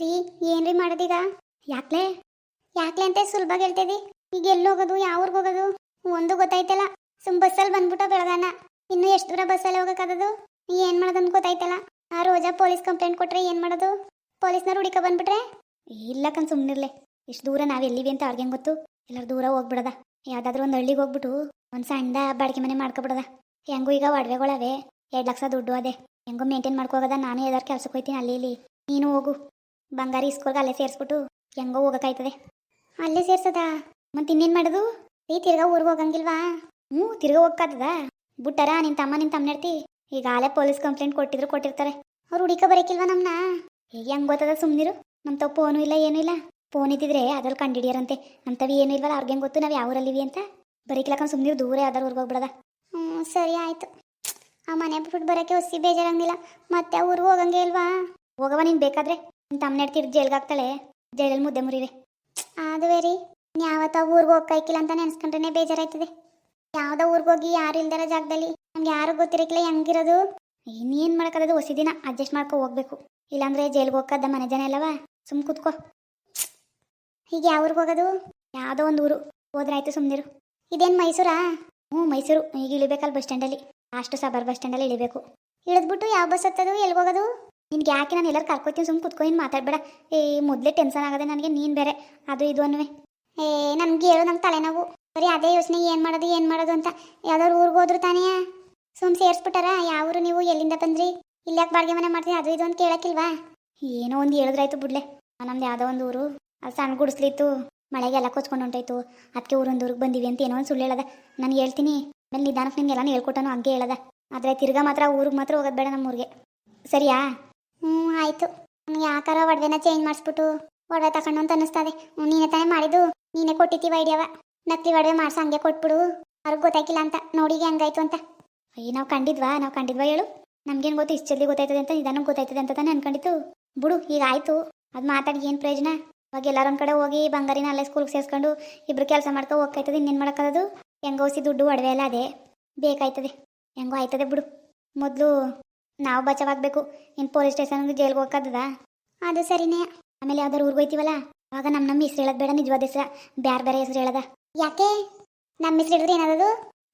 ರೀ, ಏನ್ರಿ ಮಾಡೋದೀಗ? ಯಾಕ್ಲೆ? ಯಾಕ್ಲೆ ಅಂತ ಸುಲಭ ಹೇಳ್ತಿದಿ ಈಗ ಎಲ್ಲಿ ಹೋಗೋದು, ಯಾವ ಊರ್ಗ್ ಹೋಗೋದು? ಒಂದು ಗೊತ್ತಾಯ್ತಲ್ಲ. ಸುಮ್ ಬಸ್ಸಲ್ಲಿ ಬಂದ್ಬಿಟ್ಟ ಬೆಳಗಾನ. ಇನ್ನು ಎಷ್ಟು ದೂರ ಬಸ್ಸಲ್ಲಿ ಹೋಗಕ್ಕಾಗದು ಏನ್ ಅಂತ ಗೊತ್ತಾಯ್ತಲ್ಲ. ಆ ರೋಜಾ ಪೊಲೀಸ್ ಕಂಪ್ಲೇಂಟ್ ಕೊಟ್ರೆ ಏನ್ ಮಾಡೋದು? ಪೊಲೀಸ್ನವ್ರು ಹುಡುಕ ಬಂದ್ಬಿಟ್ರೆ? ಇಲ್ಲ ಕಣ್ ಸುಮ್ಮನಿರ್ಲೆ ಎಷ್ಟು ದೂರ ನಾವು ಎಲ್ಲಿವಿ ಅಂತ ಅವ್ರಿಗೆ ಗೊತ್ತು? ಎಲ್ಲರೂ ದೂರ ಹೋಗ್ಬಿಡದ. ಯಾವ್ದಾದ್ರು ಒಂದು ಹಳ್ಳಿಗೆ ಹೋಗ್ಬಿಟ್ಟು ಒಂದು ಸಣ್ಣ ಬಾಡಿಗೆ ಮನೆ ಮಾಡ್ಕೊಬಿಡದ. ಹೆಂಗೂ ಈಗ ಒಡವೆಗಳವೆ. ಎರಡು ಲಕ್ಷ ದುಡ್ಡು ಅದೇ. ಹೆಂಗೋ ಮೇಂಟೈನ್ ಮಾಡ್ಕೋಗದ. ನಾನು ಯಾವ್ದಾರು ಕೆಲ್ಸಕ್ಕೆ ಹೋಯ್ತೀನಿ ಅಲ್ಲಿ ಇಲ್ಲಿ. ನೀನು ಹೋಗು. ಬಂಗಾರ ಇಸ್ಕೊಳ್ಗ ಅಲ್ಲೇ ಸೇರಿಸ್ಬಿಟ್ಟು ಹೆಂಗೋ ಹೋಗೋಕಾಯ್ತದೆ ಅಲ್ಲೇ ಸೇರ್ಸದ? ಮತ್ತೆ ಇನ್ನೇನು ಮಾಡೋದು? ಈ ತಿರ್ಗಾ ಊರಿಗೆ ಹೋಗಂಗಿಲ್ವಾ? ಹ್ಞೂ ತಿರ್ಗಾ ಹೋಗ್ಕಾತದ. ಬಿಟ್ಟಾರ ನಿನ್ ತಮ್ಮ ನಿನ್ ತಮ್ಮನೆಡ್ತಿ ಈಗ ಆಲೇ ಪೊಲೀಸ್ ಕಂಪ್ಲೇಂಟ್ ಕೊಟ್ಟಿದ್ರು ಕೊಟ್ಟಿರ್ತಾರೆ. ಅವ್ರು ಹುಡಿಕ ಬರಕಿಲ್ವಾ ನಮ್ನ? ಹೇಗೆ ಹೆಂಗ್ ಗೊತ್ತದ ಸುಮ್ನಿರು. ನಮ್ಮ ತಾವ್ ಫೋನು ಇಲ್ಲ ಏನೂ ಇಲ್ಲ. ಫೋನ್ ಇದ್ದಿದ್ರೆ ಅದ್ರಲ್ಲಿ ಕಂಡಿಡಿಯರಂತೆ. ನಮ್ ತವಿ ಏನೂ ಇಲ್ವಲ್ಲ ಅವ್ರಿಗೆ ಗೊತ್ತು? ನಾವು ಯಾವ ಊರಲ್ಲಿವಿ ಅಂತ? ಬರೀಕಿಲ್ಲಕ್ಕ ಸುಮ್ನಿರು ದೂರ ಯಾವ್ದಾರು ಊರಿಗೆ ಹೋಗ್ಬಿಡದ. ಹ್ಞೂ ಸರಿ ಆಯ್ತು. ಆ ಮನೆ ಬಿಟ್ಬಿಟ್ಟು ಬರೋಕ್ಕೆ ಹೊಸಿ ಬೇಜಾರಂಗಿಲ್ಲ ಮತ್ತೆ ಆ ಊರಿಗೆ ಹೋಗಂಗೆ ಇಲ್ವಾ? ಹೋಗವ ನೀನು ಬೇಕಾದ್ರೆ. ನಿನ್ನ ತಮ್ಮನೆ ತಿರ್ಗಿ ಜೈಲ್ಗೆ ಜೈಲಲ್ಲಿ ಮುದ್ದೆ ಮುರಿವೆ ಅದು ರೀ ಯಾವತ್ತ ಊರಿಗೆ ಹೋಗ್ಕಾಯ್ಕಿಲ್ಲ ಅಂತ ನೆನ್ಸ್ಕೊಂಡ್ರೆ ಬೇಜಾರಾಯ್ತದೆ. ಯಾವ್ದೋ ಊರಿಗೆ ಹೋಗಿ ಯಾರು ಇಲ್ದಾರ ಜಾಗದಲ್ಲಿ ನಮ್ಗೆ ಯಾರು ಗೊತ್ತಿರಕ್ಕಿಲ್ಲ ಹೆಂಗಿರೋದು. ಇನ್ನೇನು ಮಾಡೋಕ್ಕದ ಹೊಸ ದಿನ ಅಡ್ಜಸ್ಟ್ ಮಾಡ್ಕೊ ಹೋಗ್ಬೇಕು. ಇಲ್ಲಾಂದ್ರೆ ಜೈಲ್ಗೆ ಹೋಗ್ಕದ್ದ ಮನೆ ಜನ ಇಲ್ಲವ, ಸುಮ್ ಕೂತ್ಕೋ. ಈಗ ಯಾವ ಊರಿಗೆ ಹೋಗೋದು? ಯಾವುದೋ ಒಂದು ಊರು. ಹೋದ್ರಾಯ್ತು ಸುಮ್ಮನಿರು ಇದೇನು ಮೈಸೂರಾ? ಹ್ಞೂ, ಮೈಸೂರು. ಈಗ ಇಳಿಬೇಕಲ್ಲ ಬಸ್ ಸ್ಟ್ಯಾಂಡಲ್ಲಿ. ಲಾಸ್ಟ್ ಸಬರ್ ಬಸ್ ಸ್ಟ್ಯಾಂಡಲ್ಲಿ ಇಳಿಬೇಕು. ಇಳಿದ್ಬಿಟ್ಟು ಯಾವ ಬಸ್ ಹತ್ತದು? ಎಲ್ಲಿಗೆ ಹೋಗೋದು? ನಿನ್ಗೆ ಯಾಕೆ ನಾನು ಎಲ್ಲರೂ ಕರ್ಕೋತೀನಿ ಸುಮ್ಮನೆ ಕುತ್ಕೊಂಡು ಮಾತಾಡಬೇಡ. ಏ, ಮೊದಲೇ ಟೆನ್ಷನ್ ಆಗದೆ ನನಗೆ ನೀನು ಬೇರೆ. ಅದು ಇದು ಅನ್ನುವೆ ಏ, ನನಗೆ ಹೇಳು ನಂಗೆ ತಲೆನೋವು. ಬರೀ ಅದೇ ಯೋಚನೆ, ಏನು ಮಾಡೋದು ಏನು ಮಾಡೋದು ಅಂತ. ಯಾವ್ದಾದ್ರು ಊರಿಗೆ ಹೋದ್ರು ತಾನೇ? ಸುಮ್ ಸೇರಿಸ್ಬಿಟ್ಟಾರ? ಯಾವ ಊರು ನೀವು? ಎಲ್ಲಿಂದ ಬಂದ್ರಿ? ಇಲ್ಲಾಕೆ ಬಾಡಿಗೆ ಮನೆ ಮಾಡ್ತೀನಿ ಅದು ಇದು ಅಂತ ಕೇಳಕ್ಕಿಲ್ವಾ? ಏನೋ ಒಂದು ಹೇಳಿದ್ರಾಯ್ತು ಬಿಡ್ಲೆ. ನಮ್ದು ಯಾವುದೋ ಒಂದು ಊರು. ಅದು ಸಣ್ಣ ಗುಡಿಸ್ಲಿತ್ತು. ಮಳೆಗೆಲ್ಲ ಕೊಚ್ಕೊಂಡು ಹೊಂಟಾಯ್ತು. ಅದಕ್ಕೆ ಊರೊಂದು ಊರಿಗೆ ಬಂದಿವಿ ಅಂತ ಏನೋ ಒಂದು ಸುಳ್ಳು ಹೇಳದ. ನಾನು ಹೇಳ್ತೀನಿ. ಆಮೇಲೆ ನಿಧಾನಕ್ಕೆ ನಿಮ್ಗೆ ಎಲ್ಲಾನು ಹೇಳ್ಕೊಟ್ಟನು, ಹಂಗೆ ಹೇಳದ. ಆದರೆ ತಿರ್ಗಾ ಮಾತ್ರ ಊರಿಗೆ ಮಾತ್ರ ಹೋಗೋದು ಬೇಡ ನಮ್ಮ ಊರಿಗೆ ಸರಿಯಾ? ಹ್ಞೂ ಆಯಿತು. ನನಗೆ ಯಾಕಾರ ಒಡವೆನ ಚೇಂಜ್ ಮಾಡಿಸ್ಬಿಟ್ಟು ಒಡವೆ ತಗೊಂಡು ಅಂತ ಅನ್ನಿಸ್ತದೆ. ನೀನೇ ತಾನೇ ಮಾಡಿದ್ದು? ನೀನೇ ಕೊಟ್ಟಿದ್ದೀವ ಐಡಿಯಾವ? ನಕಲಿ ಒಡವೆ ಮಾಡ್ಸ ಹಂಗೆ ಕೊಟ್ಬಿಡು. ಅವ್ರಿಗೆ ಗೊತ್ತಾಗಿಲ್ಲ ಅಂತ. ನೋಡಿಗೆ ಹಂಗಾಯ್ತು ಅಂತ. ಅಯ್ಯ, ನಾವು ಕಂಡಿದ್ವಾ? ನಾವು ಕಂಡಿದ್ವಾ ಹೇಳು? ನಮ್ಗೇನು ಗೊತ್ತು? ಇಷ್ಟು ಜಲ್ದಿ ಗೊತ್ತಾಯ್ತದೆ ಅಂತ ನಿಧಾನಕ್ಕೆ ಗೊತ್ತಾಯ್ತದೆ ಅಂತ ತಾನೇ ಅನ್ಕೊಂಡಿತ್ತು ಬಿಡು, ಈಗ ಆಯಿತು. ಅದು ಮಾತಾಡಿ ಏನು ಪ್ರಯೋಜನ? ಅವಾಗ ಎಲ್ಲರೊಂದು ಕಡೆ ಹೋಗಿ ಬಂಗಾರಿನ ಅಲ್ಲೇ ಸ್ಕೂಲ್ಗೆ ಸೇರಿಸ್ಕೊಂಡು ಇಬ್ರು ಕೆಲಸ ಮಾಡ್ಕೊ ಹೋಗ್ತಾಯ್ತದೆ. ಇನ್ನೇನು ಮಾಡೋಕ್ಕದು ಹೆಂಗೋಸಿ ದುಡ್ಡು ಒಡವೆ ಎಲ್ಲ ಅದೇ. ಬೇಕಾಯ್ತದೆ. ಹೆಂಗೋ ಆಯ್ತದೆ ಬಿಡು. ಮೊದಲು ನಾವು ಬಚಾವಾಗಬೇಕು. ಇನ್ನು ಪೊಲೀಸ್ ಸ್ಟೇಷನ್ಗೆ ಜೈಲ್ಗೆ ಹೋಗಕ್ಕದ ಅದು ಸರಿನೇ. ಆಮೇಲೆ ಯಾವ್ದಾರು ಊರಿಗೆ ಹೋಯ್ತೀವಲ್ಲ? ಆವಾಗ ನಮ್ಮ ನಮ್ಮ ಹೆಸ್ರು ಹೇಳೋದು ಬೇಡ, ನಿಜವಾದ ಹೆಸ್ರ. ಬೇರೆ ಬೇರೆ ಹೆಸ್ರು ಹೇಳದ. ಯಾಕೆ? ನಮ್ಮ ಹೆಸ್ರು ಹೇಳಿದ್ರೆ ಏನಾದದು?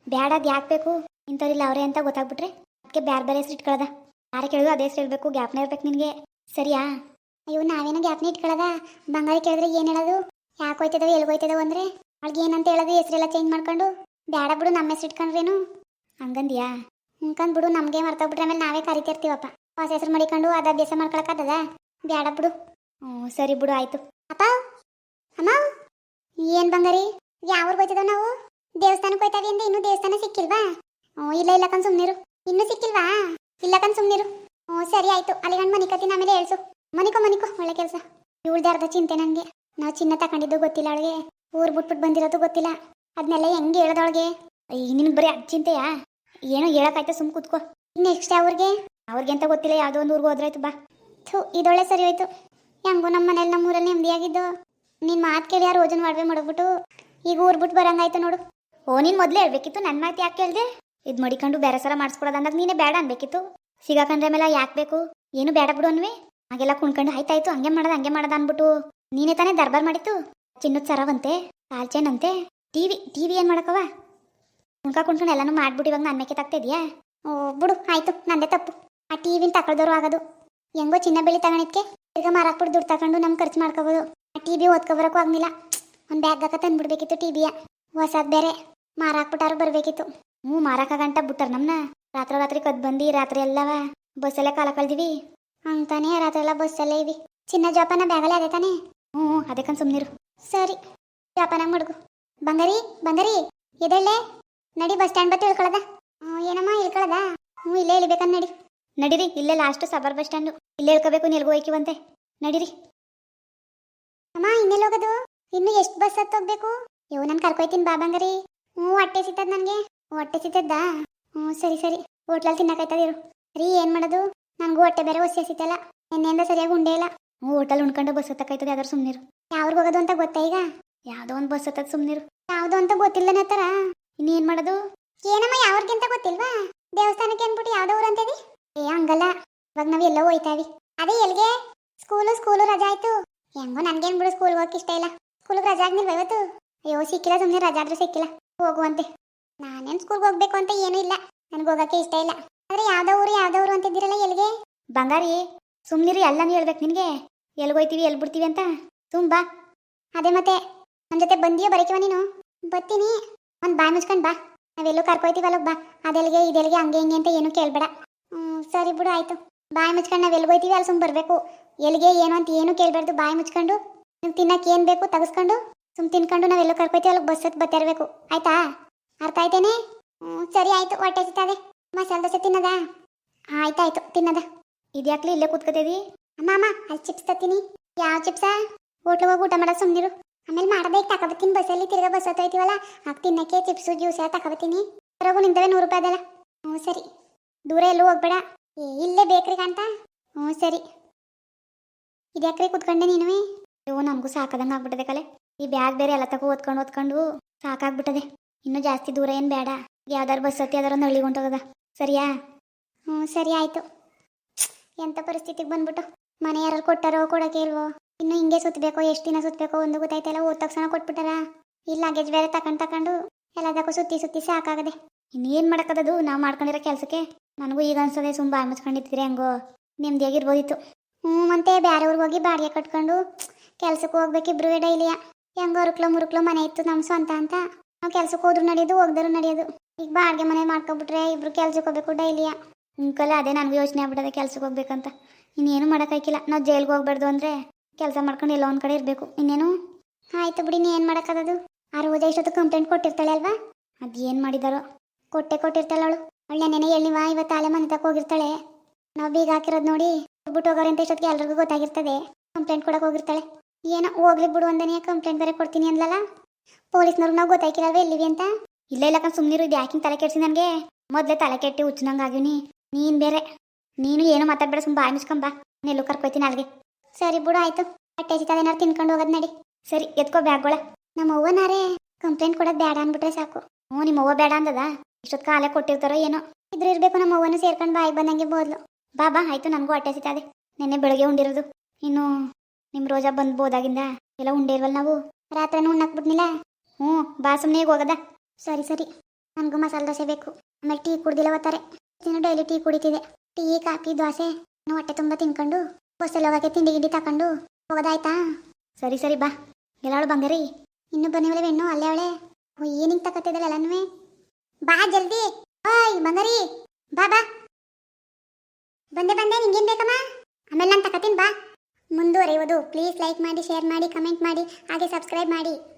ಬೇಡ ಅದು ಯಾಕೆ ಬೇಕು? ಇಂಥವ್ರಿಲ್ಲ ಅವರೇ ಅಂತ ಗೊತ್ತಾಗ್ಬಿಟ್ರೆ ಅದಕ್ಕೆ ಬೇರೆ ಬೇರೆ ಹೆಸ್ರು ಇಟ್ಕೊಳ್ಳೋದ ಯಾರು ಕೇಳಿದ್ರು ಅದೇ ಹೆಸರು ಹೇಳಬೇಕು, ಗ್ಯಾಪ್ನೇ ಇರ್ಬೇಕು ನಿನಗೆ. ಸರಿಯಾ? ಅಯ್ಯೋ, ನಾವೇನೋ ಗ್ಯಾಪ್ನೇ ಇಟ್ಕೊಳ್ಳೋದ ಬಂಗಾರಿ ಕೇಳಿದ್ರೆ ಏನು ಹೇಳೋದು? ಯಾಕೆ ಹೋಯ್ತದವ ಎಲ್ಲಿ ಹೋಯ್ತದವ ಅಂದ್ರೆ? ಅವ್ಳಿಗೆ ಏನಂತ ಹೇಳೋದು, ಹೆಸ್ರೆಲ್ಲ ಚೇಂಜ್ ಮಾಡ್ಕೊಂಡು? ಬೇಡ ಬಿಡು, ನಮ್ಮ ಹೆಸ್ರು ಇಟ್ಕೊಂಡ್ರೇನು? ಹಂಗಂದ್ಯಾ? ಹಂಗಂದ್ ಬಿಡು ನಮಗೆ ಮರ್ತೋಗ್ಬಿಟ್ರೆ ಆಮೇಲೆ ನಾವೇ ಕರಿತಿರ್ತೀವಪ್ಪ. ಹೊಸ ಹೆಸರು ಮಾಡಿಕೊಂಡು ಅದ ಅಭ್ಯಾಸ ಮಾಡ್ಕೊಳಕ್ಕಾಗದ ಬೇಡ ಬಿಡು. ಹ್ಞೂ ಸರಿ ಬಿಡು ಆಯಿತು. ಅಪ್ಪ ಅಮ್ಮ ಏನು ಬಂಗಾರಿ? ಯಾವ ಹೋಯ್ತದ ನಾವು? ದೇವಸ್ಥಾನಕ್ಕೆ ಹೋಯ್ತಾವಿ ಅಂದ್ರೆ ಇನ್ನೂ ದೇವಸ್ಥಾನ ಸಿಕ್ಕಿಲ್ವಾ? ಹ್ಞೂ ಇಲ್ಲ ಇಲ್ಲ ಕಣ್ ಸುಮ್ನಿರು. ಇನ್ನೂ ಸಿಕ್ಕಿಲ್ವಾ? ಇಲ್ಲ ಕಣ್ ಸುಮ್ನಿರು. ಹ್ಞೂ ಸರಿ ಆಯಿತು. ಅಲ್ಲಿ ಗಂಡು ಮನಿ ಕತ್ತೀನಿ ಆಮೇಲೆ ಹೇಳ್ಸು. ಮನಿಕೋ ಮನಿಕೋ ಒಳ್ಳೆ ಕೆಲಸ. ಇವಳ್ದೆ ಅರ್ಧ ಚಿಂತೆ ನನಗೆ ನಾವು ಚಿನ್ನ ತಗೊಂಡಿದ್ದು ಗೊತ್ತಿಲ್ಲ ಅವಳಿಗೆ. ಊರ್ ಬಿಟ್ಬಿಟ್ಟು ಬಂದಿರೋದು ಗೊತ್ತಿಲ್ಲ. ಅದನ್ನೆಲ್ಲ ಹೆಂಗೆ ಹೇಳ್ದವಳಿಗೆ? ಈಗ ನಿನಗೆ ಬರೀ ಅದ್ ಚಿಂತೆಯಾ? ಏನೋ ಹೇಳಕ್ಕಾಯ್ತು ಸುಮ್ ಕುತ್ಕೋ. ನೆಕ್ಸ್ಟ್ ಅವ್ರಿಗೆ ಅವ್ರಿಗೆ ಅಂತ ಗೊತ್ತಿಲ್ಲ, ಯಾವುದೋ ಒಂದು ಊರಿಗೆ ಹೋದ್ರಾಯ್ತು, ಬಾ. ಥೂ, ಇದೊಳ್ಳೆ ಸರಿ ಹೋಯ್ತು. ಹೆಂಗೋ ನಮ್ಮ ಮನೇಲಿ ನಮ್ಮ ಊರಲ್ಲಿ ನೆಮ್ಮದಿಯಾಗಿದ್ದು. ನಿನ್ನ ಮಾತು ಕೇಳಿ ಯಾರು ಓಜನ್ ಮಾಡ್ಬೇ ಮಾಡ್ಬಿಟ್ಟು ಈಗ ಊರ್ ಬಿಟ್ಟು ಬರಂಗಾಯ್ತು ನೋಡು. ಓ, ನೀನು ಮೊದಲೇ ಹೇಳ್ಬೇಕಿತ್ತು ನನ್ನ ಮಾತು ಯಾಕೆ ಕೇಳಿದೆ? ಇದು ಮಡಿಕೊಂಡು ಬೇರೆ ಸಲ ಅಂದಾಗ ನೀನೇ ಬೇಡ ಅನ್ಬೇಕಿತ್ತು. ಸಿಗಾಕಂದ್ರೆ ಮೇಲೆ ಯಾಕೆ ಬೇಕು? ಏನು ಬೇಡ ಬಿಡು ಅನ್ವಿ? ಹಾಗೆಲ್ಲ ಕುಣ್ಕೊಂಡು ಆಯ್ತಾಯ್ತು, ಹಂಗೆ ಮಾಡೋದು ಹಂಗೆ ಮಾಡೋದು ಅನ್ಬಿಟ್ಟು. ನೀನೇ ತಾನೇ ದರ್ಬಾರ್ ಮಾಡಿತ್ತು? ಚಿನ್ನದ ಸರವಂತೆ ಅಂತೆ ಟಿವಿ ಟಿವಿ ಏನು ಮಾಡಕವ? ಕುಣ್ಕೊಂಡು ಎಲ್ಲಾನು ಮಾಡ್ಬಿಟ್ಟು ಇವಾಗ ನನ್ನ ಮೇಕೆ ತಗ್ತಾ ಓ, ಬಿಡು, ಆಯ್ತು, ನಂದೇ ತಪ್ಪು. ಆ ಟಿವಿನ ತಗೊಳ್ದವ್ರು ಆಗೋದು. ಹೆಂಗೋ ಚಿನ್ನ ಬೆಳಿ ತಗೊಂಡಿದ್ಕೆ ಈಗ ಮಾರಾಕ್ಬಿಟ್ಟು ದುಡ್ಡು ತಗೊಂಡು ನಮ್ಮ ಖರ್ಚು ಮಾಡ್ಕೋಬೋದು. ಆ ಟಿ ಬಿ ಓದ್ಕೊಬರಕ್ಕೂ ಆಗ್ಲಿಲ್ಲ. ಒಂದು ಬ್ಯಾಗ್ ಹಾಕ ತಂದ್ಬಿಡ್ಬೇಕಿತ್ತು ಟಿ ಬಿಯ ಹೊಸದ್ ಬೇರೆ. ಮಾರಾಕ್ಬಿಟ್ಟಾರು ಬರಬೇಕಿತ್ತು. ಹ್ಞೂ ಮಾರಾಕಗಂಟ ಬಿಟ್ಟಾರ ನಮ್ಮನ್ನ ರಾತ್ರಿ ರಾತ್ರಿ ಕದ್ ಬಂದು, ರಾತ್ರಿ ಎಲ್ಲವ. ಬಸ್ಸಲ್ಲೇ ಕಾಲ ಕಳ್ದಿವಿ ಅಂತಾನೆ ರಾತ್ರಿ ಎಲ್ಲ ಬಸ್ಸಲ್ಲೇ ಇವಿ. ಚಿನ್ನ ಜೋಪಾನ ಬ್ಯಾಗಲ್ಲೇ ಅದೇ ತಾನೇ? ಹ್ಞೂ ಅದಕ್ಕನ್ ಸುಮ್ಮನಿರು ಸರಿ, ಜೋಪಾನಾಗ ಮಡ್ಗು. ಬಂಗಾರಿ ಬಂಗಾರಿ ಎದಳ್ಳೆ ನಡಿ ಬಸ್ ಸ್ಟ್ಯಾಂಡ್ ಬತ್ತಿ ಇಳ್ಕೊಳದ. ಹ್ಞೂ ಏನಮ್ಮ ಇಳ್ಕೊಳದ? ಹ್ಞೂ ಇಲ್ಲೇ ಇಳಿಬೇಕಂತ ನಡಿ. ನಡೀರಿ ಇಲ್ಲೇ ಲಾಸ್ಟ್ ಸಬರ್ ಬಸ್ ಸ್ಟ್ಯಾಂಡು ಇಲ್ಲೇ ಇಳ್ಕೋಬೇಕು ನಿಲ್ಗು ಹೋಯ್ಕಿವಂತೆ. ನಡೀರಿ. ಅಮ್ಮ ಇನ್ನೆಲ್ಲಿ ಹೋಗೋದು? ಇನ್ನು ಎಷ್ಟು ಬಸ್ ಹತ್ತು ಹೋಗ್ಬೇಕು? ಇವು ನಾನು ಕರ್ಕೊಯ್ತೀನಿ ಬಾಬಂಗರಿ ಹ್ಞೂ ಹೊಟ್ಟೆ ಸಿತ್ತದ ನನಗೆ. ಹೊಟ್ಟೆ ಸಿತ್ತದ್ದಾ ಹ್ಞೂ ಸರಿ ಸರಿ. ಹೋಟ್ಲಲ್ಲಿ ತಿನ್ನಕಾಯ್ತದಿರು ರೀ ಏನು ಮಾಡೋದು? ನನಗೂ ಹೊಟ್ಟೆ ಬೇರೆ ಹೊಸಿ ಹಸಿತಲ್ಲ ನಿನ್ನೆಯಿಂದ ಸರಿಯಾಗಿ ಉಂಡೇ ಇಲ್ಲ. ಹ್ಞೂ ಹೋಟೆಲ್ ಉಣ್ಕೊಂಡು ಬಸ್ ಹತ್ತಕ್ಕಾಯ್ತದೆ ಯಾವ್ದಾರು ಸುಮ್ಮನಿರು ಯಾವ್ರಿಗೆ ಹೋಗೋದು ಅಂತ ಗೊತ್ತಾ ಈಗ? ಯಾವುದೋ ಒಂದು ಬಸ್ ಹತ್ತದ ಸುಮ್ಮನಿರು ಯಾವುದೋ ಅಂತ ಗೊತ್ತಿಲ್ಲನ ಹತ್ತಾರ ಇನ್ನೇನು ಮಾಡೋದು? ಏನಮ್ಮ ಯಾವ್ರಿಗಿಂತ ಗೊತ್ತಿಲ್ವಾ? ದೇವಸ್ಥಾನಕ್ಕೆ ಅಂದ್ಬಿಟ್ಟು ಯಾವ್ದೋ ಊರು ಅಂತೀವಿ ಏ, ಹಂಗಲ್ಲ. ಇವಾಗ ನಾವು ಎಲ್ಲೋ ಹೋಯ್ತಾವಿ. ಅದೇ ಎಲ್ಗೆ? ಸ್ಕೂಲು ಸ್ಕೂಲು ರಜಾ ಆಯ್ತು. ಹೆಂಗೋ ನನ್ಗೇನ್ ಬಿಡು ಸ್ಕೂಲ್ ಹೋಗಕ್ಕೆ ಇಷ್ಟ ಇಲ್ಲ. ಸ್ಕೂಲ್ಗೆ ರಜಾ ಆಗ್ನಿಲ್ವ ಇವತ್ತು? ಅಯ್ಯೋ, ಸಿಕ್ಕಿಲ್ಲ ಸುಮ್ಮನೆ ರಜಾ ಆದ್ರೂ ಸಿಕ್ಕಿಲ್ಲ. ಹೋಗುವಂತೆ. ನಾನೇನ್ ಸ್ಕೂಲ್ಗೆ ಹೋಗ್ಬೇಕು ಅಂತ ಏನೂ ಇಲ್ಲ. ನನ್ಗೆ ಹೋಗಕ್ಕೆ ಇಷ್ಟ ಇಲ್ಲ. ಆದ್ರೆ ಯಾವ್ದೋ ಊರು ಯಾವ್ದೋ ಊರು ಅಂತಿದ್ದೀರಲ್ಲ ಎಲ್ಗೆ? ಬಂಗಾರಿ, ಸುಮ್ನಿರಿ ಎಲ್ಲಾನು ಹೇಳ್ಬೇಕು ನಿನ್ಗೆ. ಎಲ್ಗೋಯ್ತೀವಿ ಎಲ್ಲಿ ಬಿಡ್ತೀವಿ ಅಂತ. ಸುಮ್ ಬಾ. ಅದೇ ಮತ್ತೆ ನನ್ನ ಜೊತೆ ಬಂದಿಯೋ ಬರೀಕಿವ ನೀನು? ಬರ್ತೀನಿ. ಒಂದ್ ಬಾಯ್ ಮುಚ್ಕೊಂಡ್ ಬಾ. ನಾವೆಲ್ಲೂ ಕರ್ಕೊಯ್ತೀವಲ್ಲ ಬಾ. ಅದೆಲ್ಲಿಗೆ, ಇದೆಲ್ಲಿಗೆ, ಹಂಗೆ ಹಿಂಗೆ ಅಂತ ಏನು ಕೇಳ್ಬೇಡ. ಹ್ಞೂ ಸರಿ ಬಿಡು, ಆಯ್ತು. ಬಾಯಿ ಮುಚ್ಕೊಂಡು ನಾವು ಎಲ್ಗೋಯ್ತೀವಿ ಅಲ್ಲಿ ಸುಮ್ ಬರಬೇಕು. ಎಲ್ಲಿಗೆ, ಏನು ಅಂತ ಏನು ಕೇಳ್ಬಾರ್ದು. ಬಾಯಿ ಮುಚ್ಕೊಂಡು ನಿಮ್ಗೆ ತಿನ್ನಕ್ಕೆ ಏನು ಬೇಕು ತೆಗೆಸ್ಕೊಂಡು, ಸುಮ್ ತಿನ್ಕೊಂಡು ನಾವೆಲ್ಲೋ ಕರ್ಕೊಯ್ತೀವಿ ಅಲ್ಲಿ ಬಸ್ ಹತ್ತು ಬರ್ತಾ ಆಯಿತಾ? ಅರ್ಥ ಆಯ್ತೇನೆ? ಹ್ಞೂ ಸರಿ, ಆಯ್ತು. ಹೊಟ್ಟೆ ಸಿಗ್ತದೆ ಮಸಾಲೆ ದೋಸೆ ತಿನ್ನದ? ಆಯ್ತಾಯ್ತು ತಿನ್ನದ. ಇದ್ಯಾಕ್ಲಿ ಇಲ್ಲೇ ಕೂತ್ಕೋತೀವಿ ಅಮ್ಮ ಅಮ್ಮ, ಅಲ್ಲಿ ಚಿಪ್ಸ್ ತತ್ತೀನಿ. ಯಾವ ಚಿಪ್ಸಾ ಹೋಟ್ಲಿಗೆ ಹೋಗಿ ಊಟ ಮಾಡೋದು ಸುಮ್ಮನಿರು ಆಮೇಲೆ ಮಾಡ್ಬೇಕು ತಗೋಬತ್ತೀನಿ ಬಸ್ಸಲ್ಲಿ ತಿರ್ಗಾ ಬಸ್ ಹತ್ತೋಯ್ತೀವಲ್ಲ ಆಗ ತಿನ್ನಕ್ಕೆ ಚಿಪ್ಸು, ಜ್ಯೂಸ್ ಎಲ್ಲ ತಗೋಬತ್ತೀನಿ ಹೊರಗು ನಿಂತವೆ ನೂರು ರೂಪಾಯಿ ಅದಲ್ಲ. ಹ್ಞೂ, ಸರಿ. ದೂರ ಎಲ್ಲೂ ಹೋಗ್ಬೇಡ. ಏ, ಇಲ್ಲೇ ಬೇಕ್ರಿ ಅಂತ ಹ್ಞೂ, ಸರಿ. ಇದ್ಯಾಕ್ರಿ ಕುತ್ಕೊಂಡೆ ನೀನು ಅಯ್ಯೋ, ನಮಗೂ ಸಾಕದಂಗೆ ಆಗ್ಬಿಟ್ಟದೆ ಕಲೆ. ಈ ಬ್ಯಾಗ್ ಬೇರೆ ಎಲ್ಲ ತಗೋ ಓದ್ಕೊಂಡು ಓದ್ಕೊಂಡು ಸಾಕಾಗ್ಬಿಟ್ಟದೆ. ಇನ್ನೂ ಜಾಸ್ತಿ ದೂರ ಏನು ಬೇಡ ಯಾವ್ದಾರು ಬಸ್ ಹತ್ತಿ ಯಾವ್ದಾರು ಒಂದು ಹಳ್ಳಿಗೆ ಹೊಂಟೋಗದ. ಸರಿಯಾ? ಹ್ಞೂ, ಸರಿ, ಆಯಿತು. ಎಂಥ ಪರಿಸ್ಥಿತಿಗೆ ಬಂದ್ಬಿಟ್ಟು? ಮನೆ ಯಾರು ಕೊಟ್ಟಾರೋ ಕೊಡೋಕೆ ಇಲ್ವೋ? ಇನ್ನು ಹಿಂಗೆ ಸುತ್ತಬೇಕೋ ಎಷ್ಟು ದಿನ ಸುತ್ತಬೇಕೋ ಒಂದು ಗೊತ್ತಾಯ್ತಲ್ಲ ಓದ್ ತಕ್ಷಣ ಕೊಟ್ಬಿಟ್ಟಾರ. ಇಲ್ಲ ಲಗೇಜ್ ಬೇರೆ ತಕೊಂಡು ತಕೊಂಡು ಎಲ್ಲದಕ್ಕೂ ಸುತ್ತಿ ಸುತ್ತಿ ಸಾಕಾಗದೆ. ಇನ್ನೇನು ಮಾಡೋಕ್ಕದದು ನಾವು ಮಾಡ್ಕೊಂಡಿರೋ ಕೆಲಸಕ್ಕೆ. ನನಗೂ ಈಗ ಅನ್ಸದೆ ಸುಮ್ಮ ಬಾಯಿ ಮುಚ್ಕೊಂಡಿದ್ರೆ ಹೆಂಗೋ. ನೆಮ್ಮದಿಯಾಗಿರ್ಬೋದಿತ್ತು ಹ್ಞೂ ಅಂತೆ ಬೇರೆ ಊರಿಗೆ ಹೋಗಿ ಬಾಡಿಗೆ ಕಟ್ಕೊಂಡು ಕೆಲ್ಸಕ್ಕೆ ಹೋಗ್ಬೇಕು ಇಬ್ರು ಡೈಲಿಯ ಹೆಂಗೋ ಅರುಕ್ಲೋ ಮುರುಕ್ಲೋ ಮನೆ ಇತ್ತು ನಮ್ಮ ಸ್ವಂತ ಅಂತ. ನಾವು ಕೆಲ್ಸಕ್ಕೆ ಹೋದ್ರು ನಡೆಯೋದು, ಹೋಗ್ದರು ನಡೆಯೋದು. ಈಗ ಬಾಡಿಗೆ ಮನೆ ಮಾಡ್ಕೊಬಿಟ್ರೆ ಇಬ್ರು ಕೆಲ್ಸಕ್ಕೆ ಹೋಗ್ಬೇಕು ಡೈಲಿಯ ಅಂಕಲ್, ಅದೇ ನನಗೂ ಯೋಚನೆ ಆಗ್ಬಿಟ್ಟದೆ ಕೆಲ್ಸಕ್ಕೆ ಹೋಗ್ಬೇಕಂತ. ಇನ್ನೇನು ಮಾಡೋಕ್ಕಾಗಿಲ್ಲ ನಾವು ಜೈಲ್ಗೆ ಹೋಗ್ಬಾರ್ದು ಅಂದರೆ ಕೆಲಸ ಮಾಡ್ಕೊಂಡು ಎಲ್ಲೋ ಒಂದು ಕಡೆ ಇರಬೇಕು. ಇನ್ನೇನು? ಆಯ್ತು ಬಿಡಿ, ನೀ ಏನು ಮಾಡೋಕ್ಕದದು ಆ ರೋಜಾ ಇಷ್ಟೊತ್ತು ಕಂಪ್ಲೇಂಟ್ ಕೊಟ್ಟಿರ್ತಾಳೆ ಅಲ್ವಾ? ಅದು ಏನು ಮಾಡಿದಾರೋ? ಕೊಟ್ಟೆ ಕೊಟ್ಟಿರ್ತಾಳೆ ಅವಳು. ಅವಳು ನೆನೆ ಹೇಳಿವಾ ಇವತ್ತು ಆಲೆ ಮನೆ ತಕ್ಕ ಹೋಗಿರ್ತಾಳೆ. ನಾವು ಬೀಗ ಹಾಕಿರೋದು ನೋಡಿ ಬಿಟ್ಟು ಹೋಗೋರು ಅಂತ ಇಷ್ಟೊತ್ತಿಗೆ ಎಲ್ರಿಗೂ ಗೊತ್ತಾಗಿರ್ತದೆ. ಕಂಪ್ಲೇಂಟ್ ಕೊಡಕ್ಕೆ ಹೋಗಿರ್ತಾಳೆ. ಏನೋ, ಹೋಗ್ಲಿ ಬಿಡು ಅಂದನೇ ಕಂಪ್ಲೇಂಟ್ ಬೇರೆ ಕೊಡ್ತೀನಿ ಅಂದ್ಲಲ್ಲ? ಪೊಲೀಸ್ನವ್ರು ನಾವು ಗೊತ್ತಾಗಿರಲ್ವ ಎಲ್ಲಿವಿ ಅಂತ? ಇಲ್ಲ ಇಲ್ಲ ಕಣ್ ಸುಮ್ಮನಿರು ಇದು ಯಾಕಿಂಗ್ ತಲೆ ಕೆಡ್ಸಿ ನನಗೆ? ಮೊದಲೇ ತಲೆ ಕೆಟ್ಟಿ ಹುಚ್ಚನಂಗೆ ಆಗಿವ್ನಿ. ನೀನು ಬೇರೆ. ನೀನು ಏನು ಮಾತಾಡ್ಬೇಡ ಸುಮ್ಮ ಬಾಯಿ ಮುಚ್ಕೊಂಬಾ ನೆಲ್ಲು ಕರ್ಕೊಯ್ತೀನಿ ಅಲ್ಲಿಗೆ. ಸರಿ ಬಿಡು, ಆಯ್ತು. ಹೊಟ್ಟೆ ಏನಾರು ತಿನ್ಕೊಂಡು ಹೋಗೋದು ನಡಿ. ಸರಿ, ಎತ್ಕೋ ಬ್ಯಾಗ್ಗಳ. ನಮ್ಮ ಅವ್ವನಾರೇ ಕಂಪ್ಲೇಂಟ್ ಕೊಡೋದು ಬೇಡ ಅಂದ್ಬಿಟ್ರೆ ಸಾಕು. ಹ್ಞೂ ನಿಮ್ಮ ಅವ್ವ ಬೇಡ ಅಂದದ? ಇಷ್ಟೊತ್ತು ಕಾಲೇ ಕೊಟ್ಟಿರ್ತಾರೋ ಏನೋ. ಇದ್ರ ಇರ್ಬೇಕು ನಮ್ಮ ಅವ್ವನ ಸೇರ್ಕೊಂಡು ಬಾಯಿ ಬಂದಂಗೆ ಬೋದ್ಲು. ಬಾ ಬಾ, ಆಯ್ತು, ನನಗೂ ಹೊಟ್ಟೆ ಹಸಿತದೆ. ನೆನ್ನೆ ಬೆಳಗ್ಗೆ ಉಂಡಿರೋದು. ಇನ್ನು ನಿಮ್ಮ ರೋಜಾ ಬಂದು ಬೋದಾಗಿಂದ ಎಲ್ಲ ಉಂಡಿರ್ವಲ್ಲ ನಾವು. ರಾತ್ರಿನೂ ಉಣ್ಣಾಕ್ ಬಿಡ್ನಿಲ್ಲ? ಹ್ಞೂ, ಬಾ ಸುಮ್ಮನೆ ಹೋಗದ. ಸರಿ ಸರಿ. ನನಗೂ ಮಸಾಲೆ ದೋಸೆ ಬೇಕು. ಆಮೇಲೆ ಟೀ ಕುಡ್ದಿಲ್ಲ ಇನ್ನು daily tea ಕುಡಿತಿದೆ. Tea, coffee, dosa. ಹೊಟ್ಟೆ ತುಂಬ ತಿನ್ಕೊಂಡು ಬಸ್ಸಲ್ಲಿ ಹೋಗಕ್ಕೆ ತಿಂಡಿ ಗಿಂಡಿ ತಕೊಂಡು ಹೋಗೋದಾಯ್ತಾ? ಸರಿ ಸರಿ, ಬಾ. ಎಲ್ಲಾಳು ಬಂಗರಿ. ಇನ್ನು ಬನ್ನಿವಳೆ ಹೆಣ್ಣು ಅಲ್ಲೇ ಅವಳೆ. ಓ ಏನಿಂಗ್ ತಕತ್ತಿದ್ದಲ್ಲ ಎಲ್ಲನೂ ಬಾ ಜಲ್ದಿ. ಓಯ್, ಬಂಗರಿ. ಬಾ ಬಾ. ಬಂದೆ ಬಂದೆ, ನಿಂಗೇನು ಬೇಕಮ್ಮ? ಆಮೇಲೆ ನಾನು ತಕತೀನಿ ಬಾ. ಮುಂದುವರಿಯುವುದು. ಪ್ಲೀಸ್ ಲೈಕ್ ಮಾಡಿ, ಶೇರ್ ಮಾಡಿ, ಕಮೆಂಟ್ ಮಾಡಿ, ಹಾಗೆ ಸಬ್ಸ್ಕ್ರೈಬ್ ಮಾಡಿ.